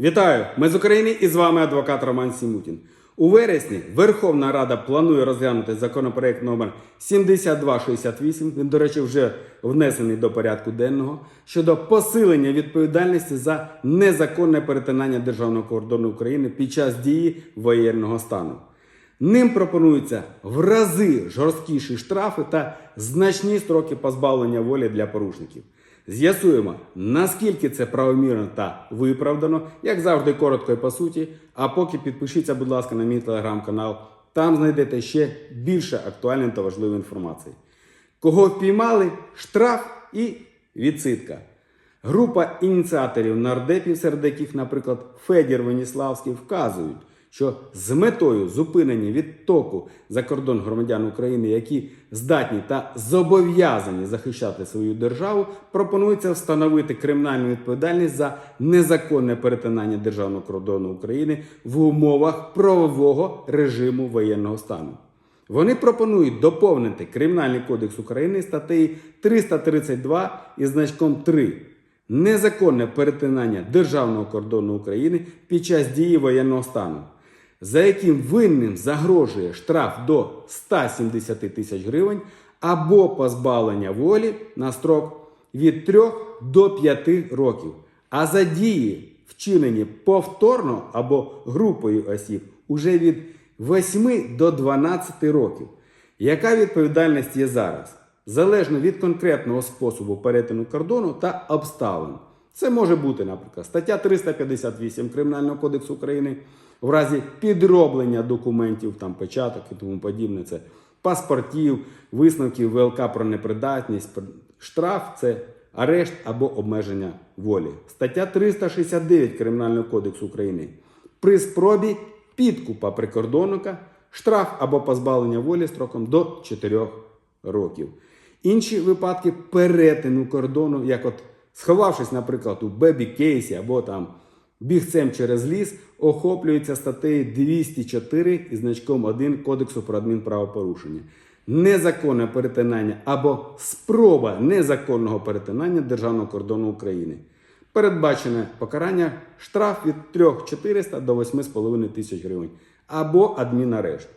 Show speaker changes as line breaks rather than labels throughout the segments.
Вітаю! Ми з України і з вами адвокат Роман Сімутін. У вересні Верховна Рада планує розглянути законопроект номер 7268. Він, до речі, вже внесений до порядку денного щодо посилення відповідальності за незаконне перетинання державного кордону України під час дії воєнного стану. Ним пропонуються в рази жорсткіші штрафи та значні строки позбавлення волі для порушників. З'ясуємо, наскільки це правомірно та виправдано, як завжди, коротко і по суті. А поки підпишіться, будь ласка, на мій телеграм-канал. Там знайдете ще більше актуальної та важливої інформації. Кого впіймали, штраф і відсидка. Група ініціаторів нардепів, серед яких, наприклад, Федір Веніславський, вказують, що з метою зупинення відтоку за кордон громадян України, які здатні та зобов'язані захищати свою державу, пропонується встановити кримінальну відповідальність за незаконне перетинання державного кордону України в умовах правового режиму воєнного стану. Вони пропонують доповнити Кримінальний кодекс України статтею 332 із значком 3 незаконне перетинання державного кордону України під час дії воєнного стану, за яким винним загрожує штраф до 170 тисяч гривень або позбавлення волі на строк від 3 до 5 років. А за дії, вчинені повторно або групою осіб, уже від 8 до 12 років. Яка відповідальність є зараз? Залежно від конкретного способу перетину кордону та обставин. Це може бути, наприклад, стаття 358 Кримінального кодексу України в разі підроблення документів, там печаток і тому подібне. Це паспортів, висновків ВЛК про непридатність, штраф це арешт або обмеження волі. Стаття 369 Кримінального кодексу України. При спробі підкупа прикордонника штраф або позбавлення волі строком до 4 років. Інші випадки перетину кордону, як от сховавшись, наприклад, у бебі-кейсі або там бігцем через ліс, охоплюються статтею 204 із значком 1 Кодексу про адмінправопорушення. Незаконне перетинання або спроба незаконного перетинання державного кордону України. Передбачене покарання штраф від 3400 до 8,5 тисяч гривень або адмінарешт.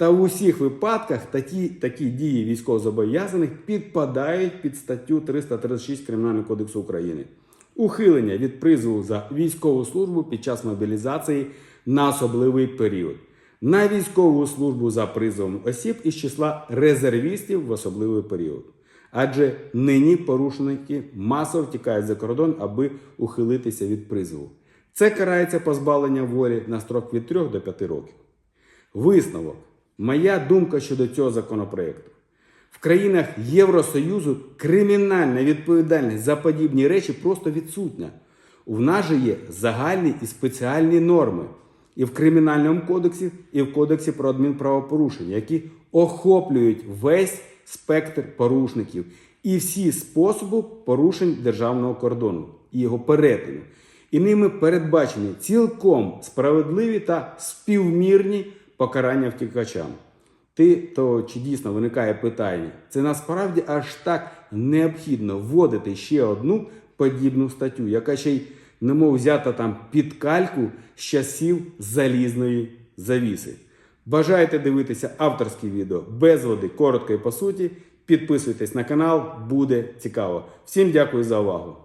Та в усіх випадках такі, такі дії військовозобов'язаних підпадають під статтю 336 Кримінального кодексу України. Ухилення від призову за військову службу під час мобілізації на особливий період. На військову службу за призовом осіб із числа резервістів в особливий період. Адже нині порушники масово втікають за кордон, аби ухилитися від призову. Це карається позбавлення волі на строк від 3 до 5 років. Висновок. Моя думка щодо цього законопроекту. В країнах Євросоюзу кримінальна відповідальність за подібні речі просто відсутня. У нас же є загальні і спеціальні норми і в Кримінальному кодексі, і в Кодексі про адмінправопорушення, які охоплюють весь спектр порушників і всі способи порушень державного кордону і його перетину. І ними передбачені цілком справедливі та співмірні покарання втікачам. Ти то чи дійсно виникає питання? Це насправді аж так необхідно вводити ще одну подібну статтю, яка ще й немов взята там під кальку з часів залізної завіси. Бажаєте дивитися авторські відео без води, коротко і по суті. Підписуйтесь на канал, буде цікаво. Всім дякую за увагу!